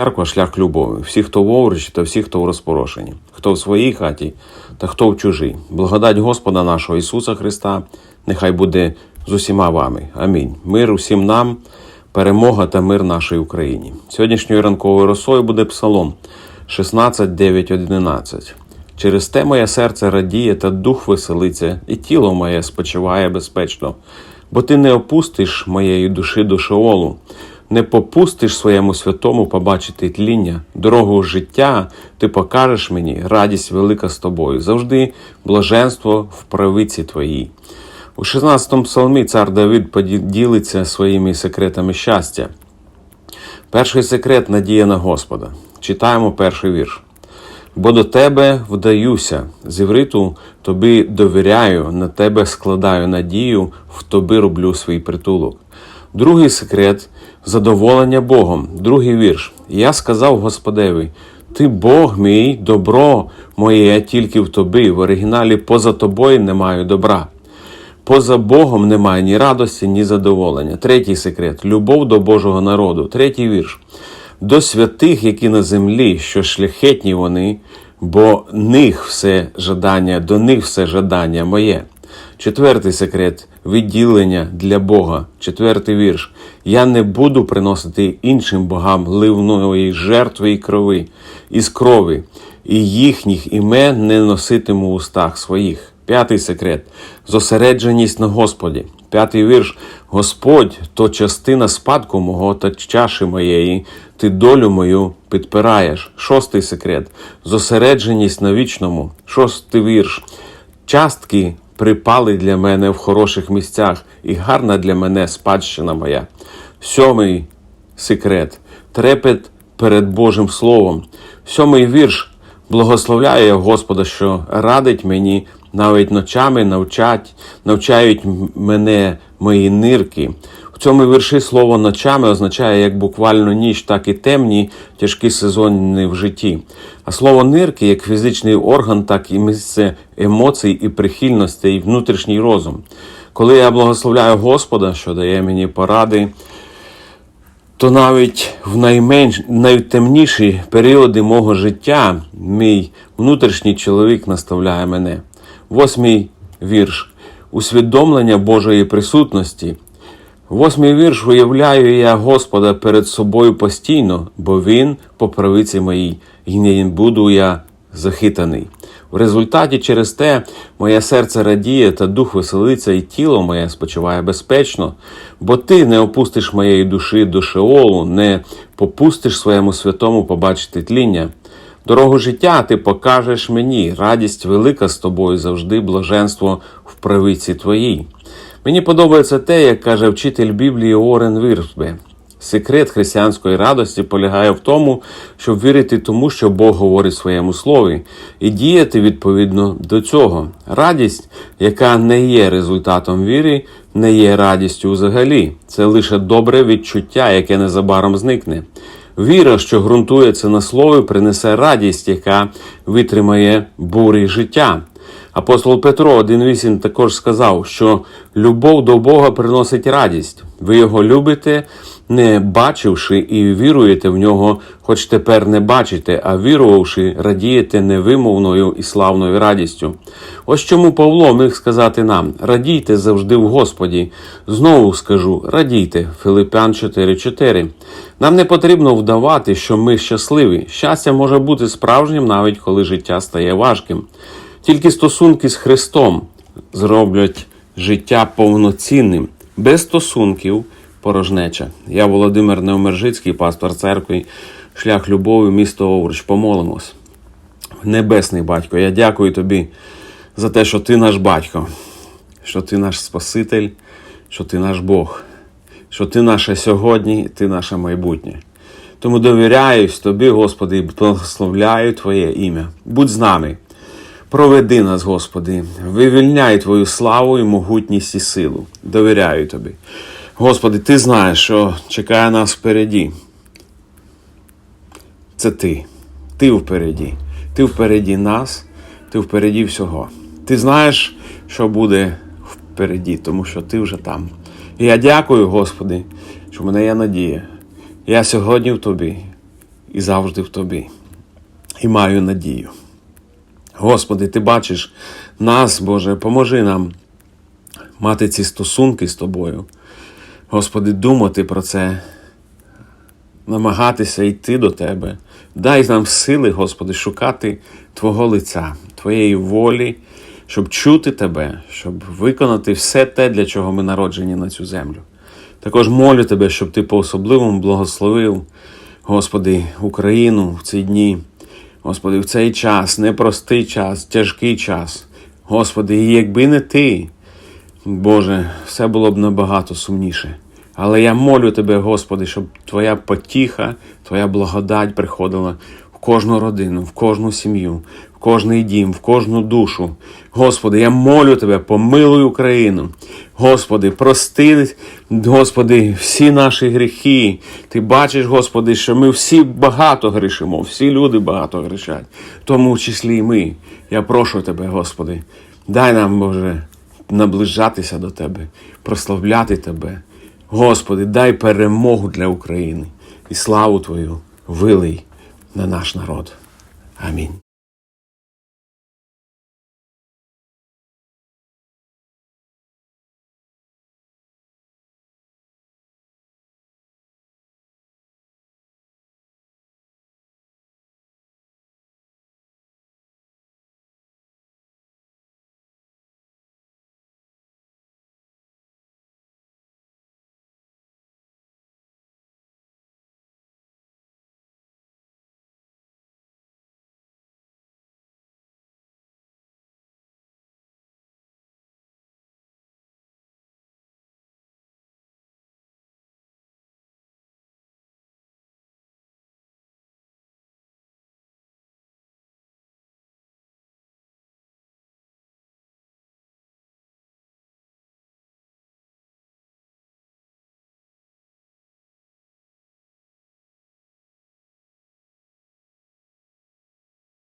Церква шлях любові. Всі, хто в та всі, хто в розпорошенні, хто в своїй хаті та хто в чужій. Благодать Господа нашого Ісуса Христа, нехай буде з усіма вами. Амінь. Мир усім нам, перемога та мир нашій Україні. Сьогоднішньою ранковою росою буде псалом 16, 9, 11. Через те моє серце радіє та дух веселиться, і тіло моє спочиває безпечно, бо ти не опустиш моєї душі до шеолу, не попустиш своєму святому побачити тління, дорогу життя ти покажеш мені, радість велика з тобою, завжди блаженство в правиці твоїй. У 16-му псалмі цар Давид поділиться своїми секретами щастя. Перший секрет надія на Господа. Читаємо перший вірш. Бо до тебе вдаюся, з івриту тобі довіряю, на тебе складаю надію, в тобі роблю свій притулок. Другий секрет задоволення Богом. Другий вірш. Я сказав Господеві: Ти Бог мій, добро моє тільки в тобі. В оригіналі поза тобою не маю добра. Поза Богом немає ні радості, ні задоволення. Третій секрет любов до Божого народу. Третій вірш. До святих, які на землі, що шляхетні вони, бо них все жадання, до них все жадання моє. Четвертий секрет відділення для Бога. Четвертий вірш. Я не буду приносити іншим богам ливної жертви і крови, із крові, і їхніх імен не носитиму в устах своїх. П'ятий секрет зосередженість на Господі. П'ятий вірш. Господь то частина спадку мого та чаші моєї, ти долю мою підпираєш. Шостий секрет зосередженість на вічному. Шостий вірш. Частки припали для мене в хороших місцях, і гарна для мене спадщина моя. Сьомий секрет трепет перед Божим Словом. Сьомий вірш благословляю я Господа, що радить мені навіть ночами навчать, навчають мене мої нирки. В цьому вірші слово ночами означає як буквально ніч, так і темні, тяжкі сезони в житті. А слово нирки як фізичний орган, так і місце емоцій і прихильностей, і внутрішній розум. Коли я благословляю Господа, що дає мені поради, то навіть в найменш найтемніші періоди мого життя мій внутрішній чоловік наставляє мене. Восьмий вірш. Усвідомлення Божої присутності. Восьмий вірш уявляю я Господа перед собою постійно, бо Він по правиці моїй, і не буду я захитаний. В результаті через те моє серце радіє та дух веселиться, і тіло моє спочиває безпечно, бо ти не опустиш моєї душі до шеолу, не попустиш своєму святому побачити тління. Дорогу життя ти покажеш мені, радість велика з тобою завжди, блаженство в правиці твоїй. Мені подобається те, як каже вчитель Біблії Орен Вірсбе. Секрет християнської радості полягає в тому, щоб вірити тому, що Бог говорить в своєму слові, і діяти відповідно до цього. Радість, яка не є результатом віри, не є радістю взагалі. Це лише добре відчуття, яке незабаром зникне. Віра, що ґрунтується на слові, принесе радість, яка витримає бурі життя. Апостол Петро 1.8 також сказав, що любов до Бога приносить радість. Ви його любите, не бачивши і віруєте в нього, хоч тепер не бачите, а вірувавши, радієте невимовною і славною радістю. Ось чому Павло міг сказати нам: радійте завжди в Господі. Знову скажу, радійте, Филипян 4.4. Нам не потрібно вдавати, що ми щасливі. Щастя може бути справжнім, навіть коли життя стає важким. Тільки стосунки з Христом зроблять життя повноцінним. Без стосунків порожнеча. Я Володимир Неомержицький, пастор церкви, шлях любові, місто Овруч. Помолимось. Небесний батько, я дякую тобі за те, що ти наш батько, що ти наш Спаситель, що ти наш Бог, що ти наше сьогодні, ти наше майбутнє. Тому довіряюсь тобі, Господи, і благословляю Твоє ім'я. Будь з нами. Проведи нас, Господи, вивільняй Твою славу і могутність і силу. Довіряю Тобі. Господи, Ти знаєш, що чекає нас впереді. Це Ти. Ти впереді. Ти впереді нас, ти впереді всього. Ти знаєш, що буде впереді, тому що ти вже там. І я дякую, Господи, що в мене є надія. Я сьогодні в Тобі. і завжди в тобі. І маю надію. Господи, Ти бачиш нас, Боже, поможи нам мати ці стосунки з тобою. Господи, думати про це, намагатися йти до Тебе. Дай нам сили, Господи, шукати Твого лиця, Твоєї волі, щоб чути Тебе, щоб виконати все те, для чого ми народжені на цю землю. Також молю Тебе, щоб Ти по-особливому благословив, Господи, Україну в ці дні. Господи, в цей час, непростий час, тяжкий час. Господи, якби не Ти, Боже, все було б набагато сумніше. Але я молю Тебе, Господи, щоб Твоя потіха, Твоя благодать приходила в кожну родину, в кожну сім'ю, в кожний дім, в кожну душу. Господи, я молю Тебе, помилуй Україну. Господи, прости, Господи, всі наші гріхи. Ти бачиш, Господи, що ми всі багато грішимо, всі люди багато грішать, в тому числі і ми. Я прошу Тебе, Господи, дай нам, Боже, наближатися до Тебе, прославляти Тебе. Господи, дай перемогу для України і славу Твою вилий на наш народ. Амінь.